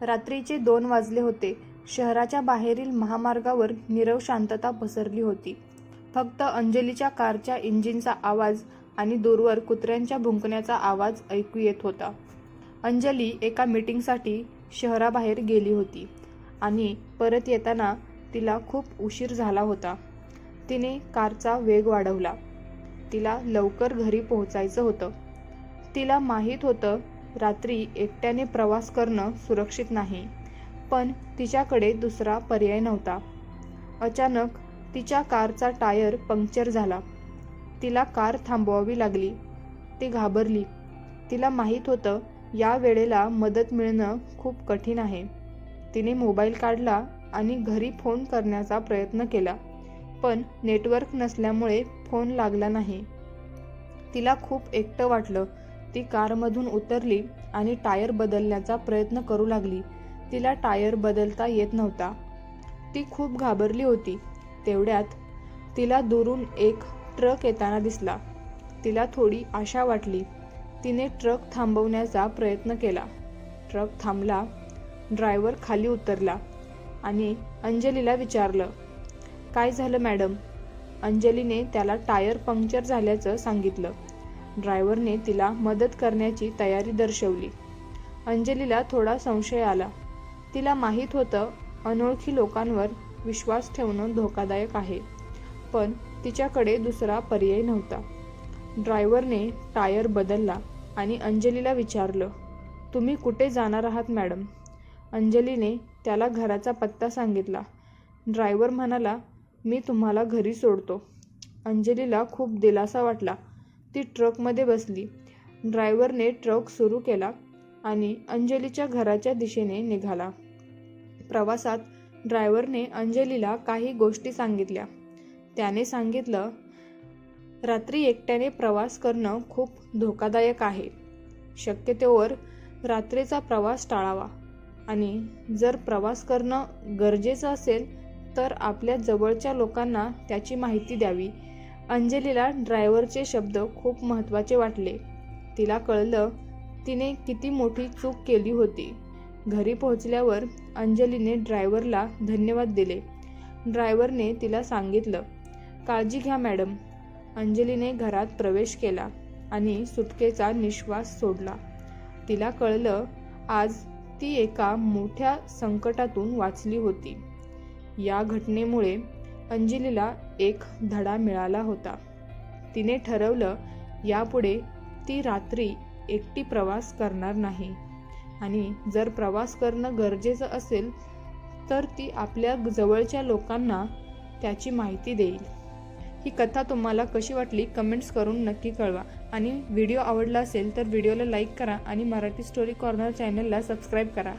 रात्रीचे दोन वाजले होते. शहराच्या बाहेरील महामार्गावर नीरव शांतता पसरली होती. फक्त अंजलीच्या कारच्या इंजिनचा आवाज आणि दूरवर कुत्र्यांच्या भुंकण्याचा आवाज ऐकू येत होता. अंजली एका मीटिंगसाठी शहराबाहेर गेली होती आणि परत येताना तिला खूप उशीर झाला होता. तिने कारचा वेग वाढवला. तिला लवकर घरी पोहोचायचं होतं. तिला माहीत होतं रात्री एकट्याने प्रवास करणं सुरक्षित नाही. पण तिच्याकडे दुसरा पर्याय नव्हता. अचानक तिच्या कारचा टायर पंक्चर झाला. तिला कार थांबवावी लागली. ती घाबरली. तिला माहीत होतं या वेळेला मदत मिळणं खूप कठीण आहे. तिने मोबाईल काढला आणि घरी फोन करण्याचा प्रयत्न केला. पण नेटवर्क नसल्यामुळे फोन लागला नाही. तिला खूप एकटं वाटलं. ती कारमधून उतरली आणि टायर बदलण्याचा प्रयत्न करू लागली. तिला टायर बदलता येत नव्हता. ती खूप घाबरली होती. तेवढ्यात तिला दुरून एक ट्रक येताना दिसला. तिला थोडी आशा वाटली. तिने ट्रक थांबवण्याचा प्रयत्न केला. ट्रक थांबला ड्रायव्हर खाली उतरला आणि अंजलीला विचारलं काय झालं मॅडम? अंजलीने त्याला टायर पंक्चर झाल्याचं सांगितलं. ड्रायव्हरने तिला मदत करण्याची तयारी दर्शवली. अंजलीला थोडा संशय आला. तिला माहीत होतं अनोळखी लोकांवर विश्वास ठेवणं धोकादायक आहे. पण तिच्याकडे दुसरा पर्याय नव्हता. ड्रायव्हरने टायर बदलला आणि अंजलीला विचारलं तुम्ही कुठे जाणार आहात मॅडम? अंजलीने त्याला घराचा पत्ता सांगितला. ड्रायव्हर म्हणाला मी तुम्हाला घरी सोडतो. अंजलीला खूप दिलासा वाटला. ती ट्रकमध्ये बसली. ड्रायव्हरने ट्रक सुरू केला आणि अंजलीच्या घराच्या दिशेने निघाला. प्रवासात ड्रायव्हरने अंजलीला काही गोष्टी सांगितल्या. त्याने सांगितलं रात्री एकट्याने प्रवास करणं खूप धोकादायक आहे. शक्यतेवर रात्रीचा प्रवास टाळावा. आणि जर प्रवास करणं गरजेचं असेल तर आपल्या जवळच्या लोकांना त्याची माहिती द्यावी. अंजलीला ड्रायव्हरचे शब्द खूप महत्त्वाचे वाटले. तिला कळलं तिने किती मोठी चूक केली होती. घरी पोहोचल्यावर अंजलीने ड्रायव्हरला धन्यवाद दिले. ड्रायव्हरने तिला सांगितलं काळजी घ्या मॅडम. अंजलीने घरात प्रवेश केला आणि सुटकेचा निश्वास सोडला. तिला कळलं आज ती एका मोठ्या संकटातून वाचली होती. या घटनेमुळे अंजलीला एक धडा मिळाला होता. तिने ठरवलं यापुढे ती रात्री एकटी प्रवास करणार नाही. आणि जर प्रवास करणं गरजेचं असेल तर ती आपल्या जवळच्या लोकांना त्याची माहिती देईल. ही कथा तुम्हाला कशी वाटली कमेंट्स करून नक्की कळवा. आणि व्हिडिओ आवडला असेल तर व्हिडिओला लाईक करा आणि मराठी स्टोरी कॉर्नर चॅनलला सबस्क्राईब करा.